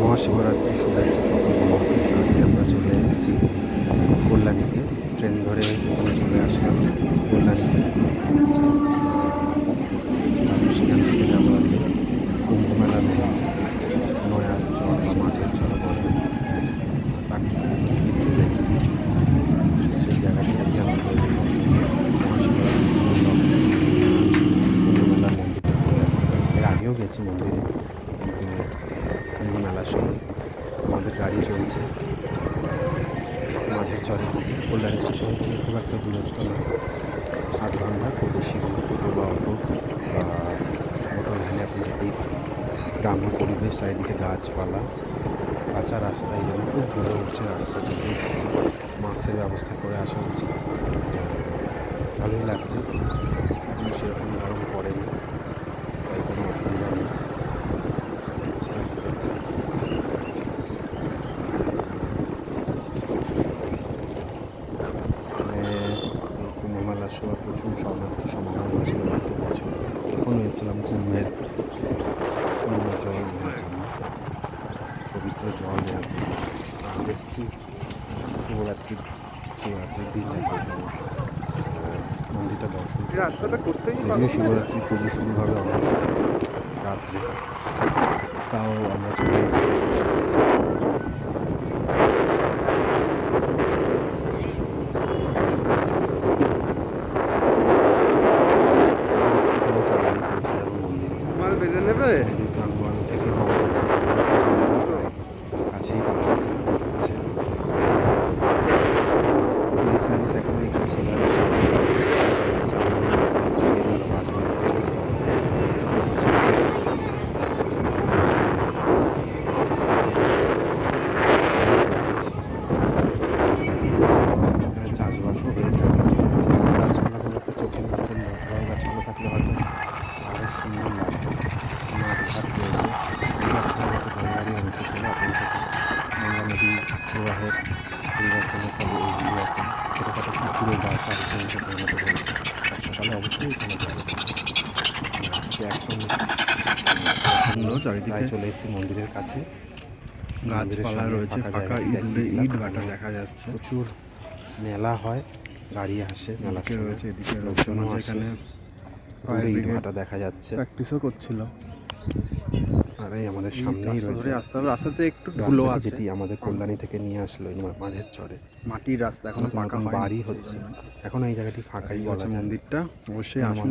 মহাশিবরাত্রি শুভেচ্ছা সকল বন্ধুকে আজকে আমরা চলে এসেছি কল্যাণীতে। ট্রেন ধরে চলে আসলাম কল্যাণীতে। গাড়ি চলছে। মাঝের চরে কল্যাণ স্টেশন থেকে খুব একটা দূরত্ব না। আধ ঘণ্টা, খুব বেশি টোটো বা অটো বা মোটর ভ্যানে আপনি যেতেই পারেন। গ্রাম্য পরিবেশ, চারিদিকে গাছপালা, কাঁচা রাস্তা এই জন্য খুব ঝরে উঠছে রাস্তা দেখতেই পাচ্ছি মাস্কের ব্যবস্থা করে আসা উচিত। ভালোই লাগছে। সেরকম গরম তাই কোনো অসুবিধা নেই রাস্তায় মানে এই কুম্ভ মেলার সময় প্রচুর শরণার্থী সমাগম হয়েছিল গত বছর তখনও এসেছিলাম কুম্ভের কুম্ভ জল নেওয়ার জন্য পবিত্র জল নেওয়ার জন্য এসেছি শিবরাত্রির শিবরাত্রির দিন যাতে মন্দিরটা দর্শন রাস্তাটা করতেই যদিও শিবরাত্রি পুজো শুরু হবে অনেক রাত্রে তাও আমরা চলে এসেছি। প্রায় চলে এসেছি মন্দিরের কাছে। গাছপালা রয়েছে ফাঁকা ইট ভাটা দেখা যাচ্ছে। প্রচুর মেলা হয় গাড়ি আসে সময় রয়েছে এদিকে লোকজনও এখানে দূরে ইট ভাটা দেখা যাচ্ছে। প্র্যাকটিসও করছিল। আর এই আমাদের সামনেই রয়েছে। হবে রাস্তাতে একটু ধুলো আছে। যেটি আমাদের কল্যাণী থেকে নিয়ে আসলো মাঝের চরে। মাটির রাস্তা এখনও পাকা বাড়ি হচ্ছে। এখন এই জায়গাটি ফাঁকাই যায়। মন্দিরটা অবশ্যই আসুন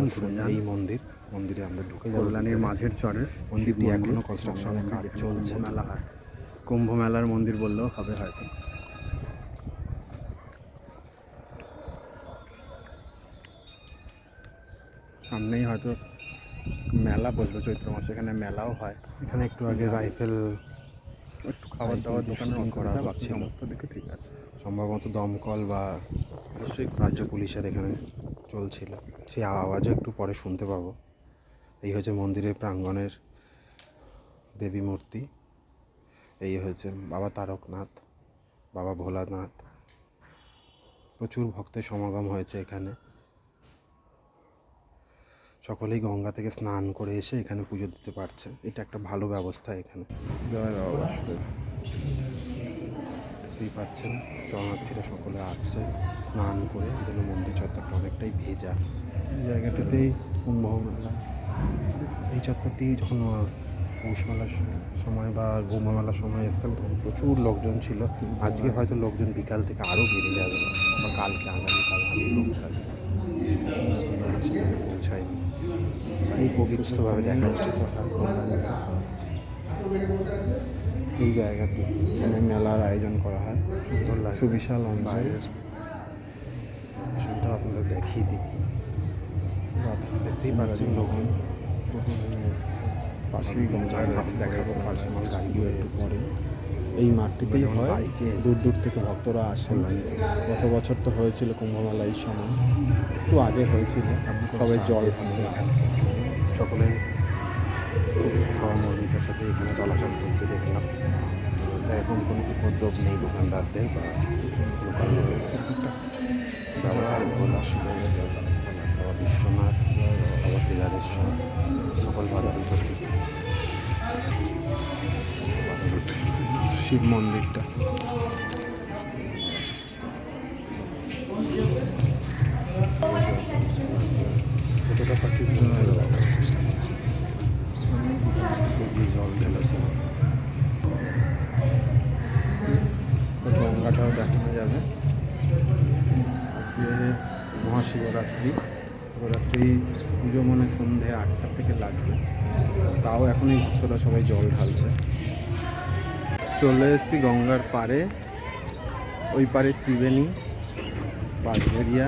এই মন্দির। মন্দিরে আমরা ঢুকে যাব। কল্যাণীর। মাঝের চরের মন্দিরটি শিব এখনও মন্দির, কাজ চলছে। মেলা হয়। কুম্ভ মেলার মন্দির বললেও হবে হয়তো। সামনেই হয়তো মেলা বসবে চৈত্র মাসে। এখানে মেলাও হয়। এখানে একটু আগে রাইফেল একটু খাবার দাবার shooting করা হচ্ছিল। সমস্ত দিকে ঠিক আছে। সম্ভবত দমকল বা অবশ্যই। রাজ্য পুলিশের এখানে চলছিল। সেই আওয়াজও একটু পরে শুনতে পাবো। এই হচ্ছে মন্দিরের প্রাঙ্গণের দেবী মূর্তি। এই হয়েছে বাবা তারকনাথ বাবা ভোলানাথ। প্রচুর ভক্তের সমাগম হয়েছে এখানে। সকলেই গঙ্গা থেকে স্নান করে এসে এখানে পুজো দিতে পারছে। এটা একটা ভালো ব্যবস্থা এখানে। জয় বাবা দেখতেই পাচ্ছেন শরণার্থীরা সকলে আসছে স্নান করে। জন্য মন্দির চত্বরটা অনেকটাই ভেজা। এই জায়গাটাতেই কুম্ভ মেলা। এই চত্বরটি যখন আহ, পৌষ মেলার সময় বা গৌমা মেলার সময় এসেছিলাম তখন প্রচুর লোকজন ছিল। আজকে হয়তো লোকজন বিকাল থেকে আরও বেড়ে যাবে বা কালকে আগামীকাল আরও লোক থাকবে সেখানে পৌঁছায়নি। তাই সুস্থভাবে দেখা যাচ্ছে। এই জায়গাতে এখানে মেলার আয়োজন করা হয়। সুন্দর লাগে সুবিশাল অঞ্চল। সেটা আপনাদের দেখিয়ে দিই। দেখতেই পাচ্ছেন লোকে টোটো নিয়ে এসছে। পাশেই গঙ্গা রয়েছে দেখা যাচ্ছে পার্সোনাল গাড়িগুলো এসছে। এই মাঠটিতেই হয় বাইকে এসছে। দূর দূর থেকে ভক্তরা আসেন। গত বছর তো হয়েছিল কুম্ভমেলা এই সময় একটু আগে হয়েছিল। সবাই জল সকলে সহমর্মিতার সাথে এখানে চলাচল করছে দেখলাম। এখন কোনো উপদ্রব নেই দোকানদারদের বা দোকান বাবা বিশ্বনাথ বাবা কেদারেশ্বর সকল উপস্থিত শিব মন্দিরটা। সন্ধে আটটা থেকে লাগবে। তাও এখন এই ভক্তরা সবাই জল ঢালছে। চলে এসেছি গঙ্গার পারে ওই পারে ত্রিবেণী বাঁশবেরিয়া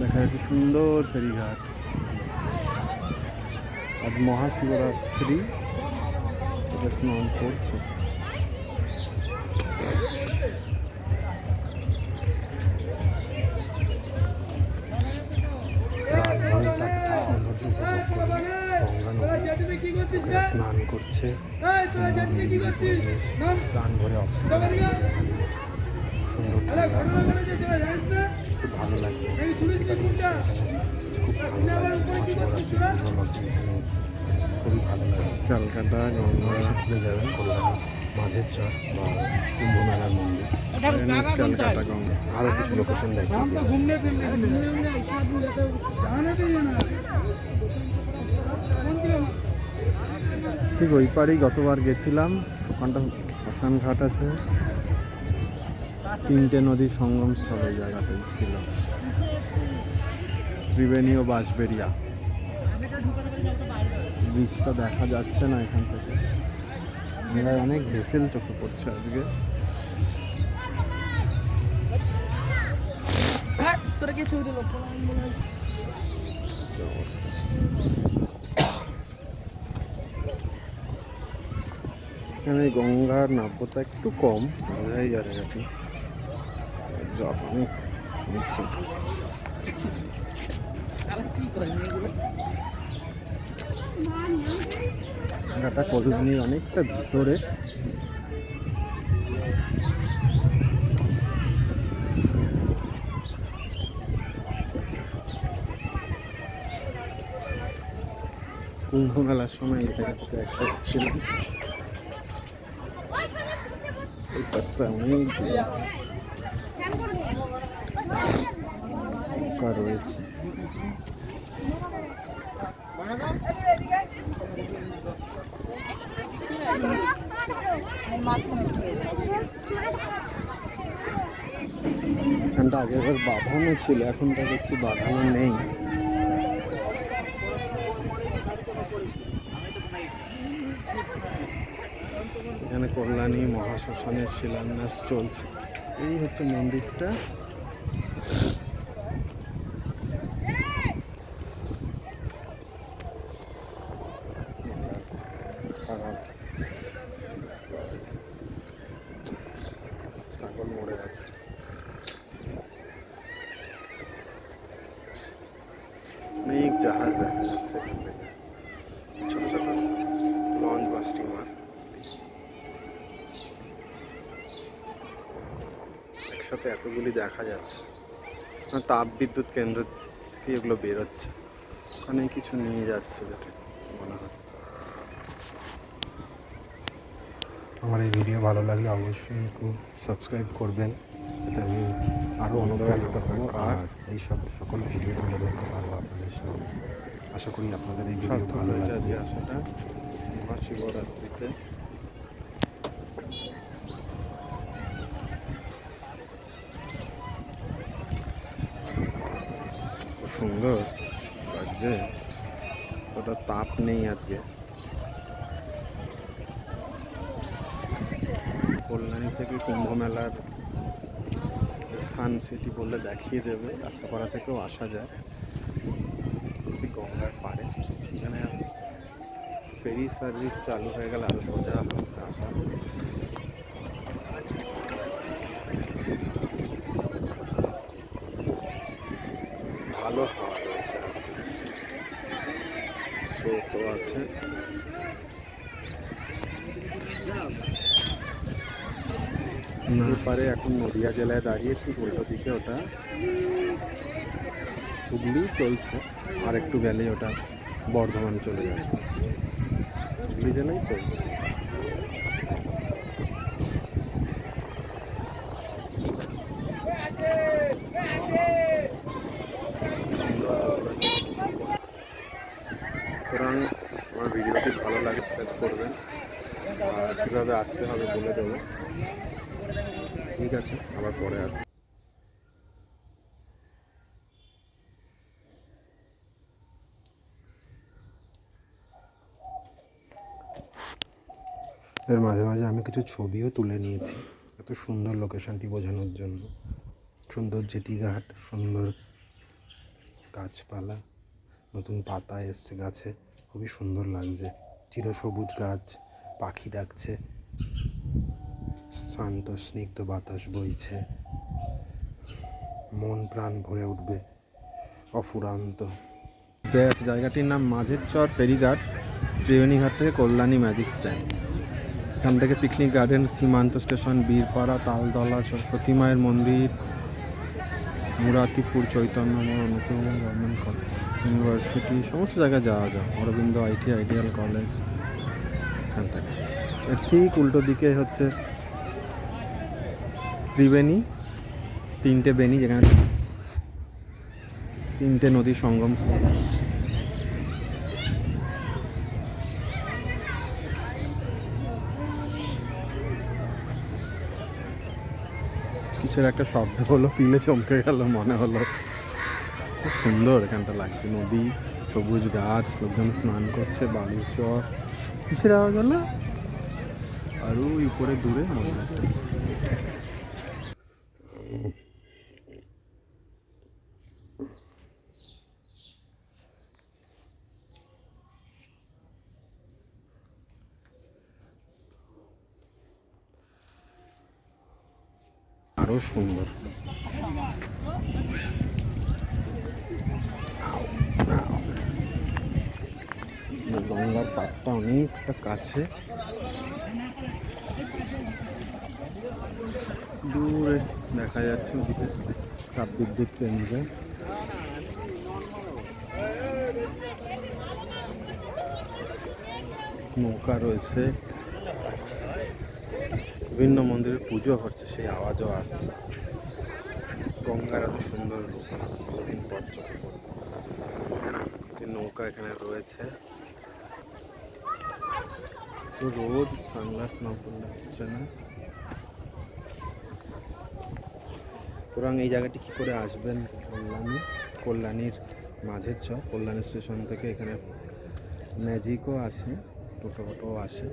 দেখা যাচ্ছে সুন্দর ফেরিঘাট। আজ মহাশিবরাত্রি। এটা স্নান করছে। উপভোগ করে। গঙ্গা নদী স্নান করছে। সুন্দর প্রাণ ভরে অক্সিজেন সুন্দর ভালো লাগবে খুব ভালো লাগছে। খুবই ভালো লাগছে। ক্যালকাটা গঙ্গা। ভুলে যাবেন কল্যাণী মাঝের চর বা কুম্ভ মেলার মন্দির ক্যালকাটা গঙ্গা। আরও কিছু লোকেশন দেখিয়ে ঠিক ওই পারেই গতবার গেছিলাম। ওখানটা শ্মশান ঘাট আছে। তিনটে নদীর সঙ্গম স্থল ওই জায়গাটাই ছিল। ত্রিবেণী ও বাঁশবেরিয়া ব্রিজটা দেখা যাচ্ছে না এখান থেকে। গঙ্গায় অনেক ভেসেল চোখে পড়ছে আজকে। তোরা কি ছবি অবস্থা? এখানে গঙ্গার নাব্যতা একটু কম, বোঝাই যাবে নাকি? জল অনেক নিচ্ছে জায়গাটা কলোনির অনেকটা ভিতরে। কুম্ভ মেলার সময় এটা একটা এসেছিলাম। পাশটা অনেক নৌকা রয়েছে এখানটা আগের বাঁধানো ছিল এখনটা দেখছি বাঁধানো নেই এখানে কল্যাণী মহাশ্মশানের শিলান্যাস চলছে। এই হচ্ছে মন্দিরটা। মরে অনেক জাহাজ দেখা যাচ্ছে এখান থেকে ছোট ছোট লঞ্চ বা স্টিমার একসাথে এতগুলি দেখা যাচ্ছে? আর তাপ বিদ্যুৎ কেন্দ্র থেকে এগুলো বেরোচ্ছে। ওখানে কিছু নিয়ে যাচ্ছে যেটা মনে হয়। আমার এই ভিডিও ভালো লাগলে অবশ্যই একটু সাবস্ক্রাইব করবেন যাতে আমি আরও অনুপ্রাণিত হব। আর এই সব সকল ভিডিও তুলে ধরতে পারব আপনাদের সামনে। আশা করি আপনাদের এই ভিডিও ভালো হয়েছে আজকে আসাটা। মহাশিবরাত্রিতে। নেই আজকে। কল্যাণী থেকে কুম্ভ মেলার স্থান সেটি বললে দেখিয়ে দেবে। রাস্তাপাড়া থেকেও আসা যায়। গঙ্গার পাড়ে। এখানে ফেরি সার্ভিস চালু হয়ে গেলে আরও সোজা আসা। ভালো হাওয়া রয়েছে আজকে। স্রোতও আছে। পারে এখন নদিয়া জেলায় দাঁড়িয়ে ঠিক উল্টো দিকে ওটা হুগলি চলছে আর একটু গেলে ওটা বর্ধমান চলে যাবে। ডিজেলেই চলছে সুতরাং আমার ভিডিওটি ভালো লাগে সাবস্ক্রাইব করবেন। আর কীভাবে আসতে হবে বলে দেবো। ঠিক আছে, আবার পরে আসতে এর মাঝে মাঝে আমি কিছু ছবিও তুলে নিয়েছি। এত সুন্দর লোকেশনটি বোঝানোর জন্য। সুন্দর জেটিঘাট, সুন্দর গাছপালা, নতুন পাতা এসছে গাছে। খুবই সুন্দর লাগছে। চিরসবুজ গাছ, পাখি ডাকছে। শান্ত, স্নিগ্ধ বাতাস বইছে। মন প্রাণ ভরে উঠবে অফুরান্ত। আছে জায়গাটির নাম মাঝের চর ফেরিঘাট, ত্রিবেণীঘাট থেকে কল্যাণী ম্যাজিক স্ট্যান্ড। এখান থেকে picnic garden, Simanta station, Birpara Taltala Saraswati মায়ের মন্দির, মুরাতিপুর, চৈতন্য নতুন গভর্নমেন্ট ইউনিভার্সিটি, সমস্ত জায়গায় যাওয়া যায়। অরবিন্দ আইটি আইডিয়াল কলেজ এখান থেকে এর ঠিক উল্টো দিকে হচ্ছে ত্রিবেণী, তিনটে বেণী যেখানে তিনটে নদীর সঙ্গম স্থল কিছুর একটা শব্দ হলো, পিলে চমকে গেল, মনে হলো। সুন্দর, এখানটা লাগছে নদী, সবুজ গাছ, লোকজন স্নান করছে, বালুর চর। কিসের আওয়াজ হলো? আর ওই উপরে দূরে আরও সুন্দর। গঙ্গার পাড়টা অনেকটা কাছে। দূরে দেখা যাচ্ছে ওদিকে তাপবিদ্যুৎ কেন্দ্র। নৌকা রয়েছে। বিভিন্ন মন্দিরে পুজো হচ্ছে, সেই আওয়াজও আসছে। গঙ্গার এত সুন্দর রূপ বহুদিন নৌকা এখানে রয়েছে। তো রোদ সানগ্লাস না পড়লে হচ্ছে না সুতরাং এই জায়গাটি কী করে আসবেন? কল্যাণী কল্যাণীর মাঝের চর কল্যাণী স্টেশন থেকে এখানে ম্যাজিকও আসে টোটো ফোটোও আসে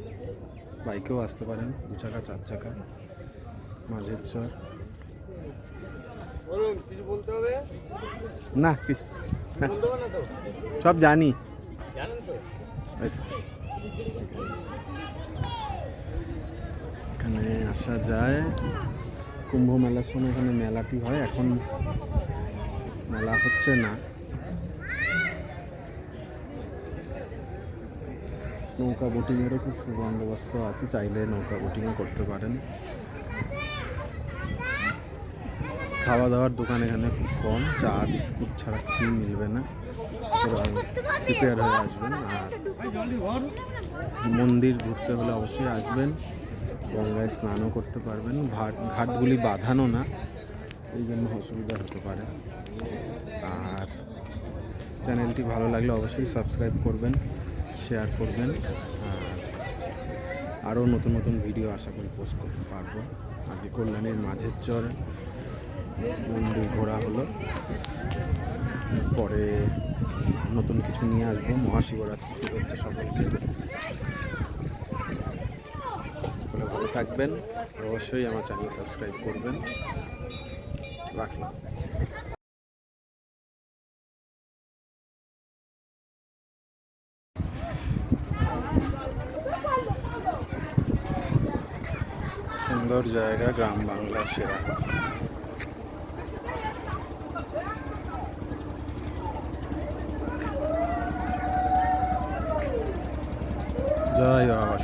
বাইকেও আসতে পারেন দু চাকা চার চাকা মাঝের হবে? না কিছু সব জানি। জানেন তো। এখানে আসা যায়। কুম্ভ মেলার সময় এখানে মেলাটি হয়। এখন মেলা হচ্ছে না। নৌকা বোটিংয়েরও খুব সুবন্দোবস্ত আছে। চাইলে নৌকা বোটিংও করতে পারেন। খাওয়া দাওয়ার দোকান এখানে খুব কম। চা, বিস্কুট ছাড়া কিছুই মিলবে না। প্রিপেয়ার হয়ে আসবেন। আর মন্দির ঘুরতে হলে অবশ্যই আসবেন। গঙ্গায় স্নানও করতে পারবেন। ঘাট, ঘাটগুলি বাঁধানো না, এই জন্য অসুবিধা হতে পারে। আর চ্যানেলটি ভালো লাগলে অবশ্যই সাবস্ক্রাইব করবেন, শেয়ার করবেন। আর আরও নতুন নতুন ভিডিও আশা করি পোস্ট করতে পারব। আজকে কল্যাণের মাঝের চর মন্দির ঘোরা হলো। পরে নতুন কিছু নিয়ে আসব, মহাশিবরাত্রি হচ্ছে সকলকে। সকলে ভালো থাকবেন, অবশ্যই আমার চ্যানেল সাবস্ক্রাইব করবেন। রাখলাম। সুন্দর জায়গা, গ্রাম বাংলা সেরা। জয় বাবা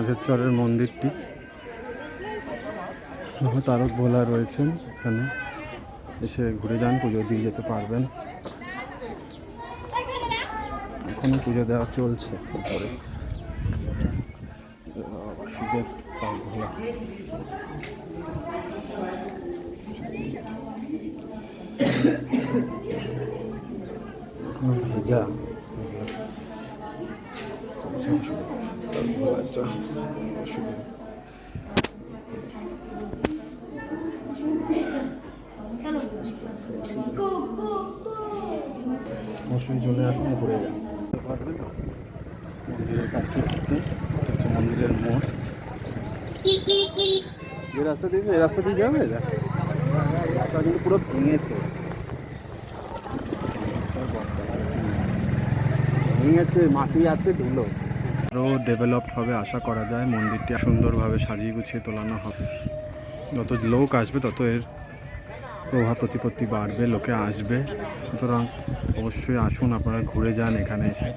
রাজেশ্বরের মন্দিরটি। তারক ভোলা রয়েছেন এখানে। এসে ঘুরে যান, পুজো দিয়ে যেতে পারবেন। এখনও পুজো দেওয়া চলছে। শিবের তারক ভোলা। ভেজা চলছে অসুবিধা তারক ভোলাটা অবশ্যই ঘুরে মন্দিরের যে রাস্তা রাস্তা দিয়ে যাবে? পুরো ভেঙেছে। ভেঙেছে মাটি আছে ধুলো। আরও ডেভেলপড হবে, আশা করা যায়। মন্দিরটি সুন্দরভাবে সাজিয়ে গুছিয়ে তোলানো হবে। যত লোক আসবে, তত এর প্রভাব প্রতিপত্তি বাড়বে, লোকে আসবে। সুতরাং অবশ্যই আসুন, আপনারা ঘুরে যান এখানে এসে।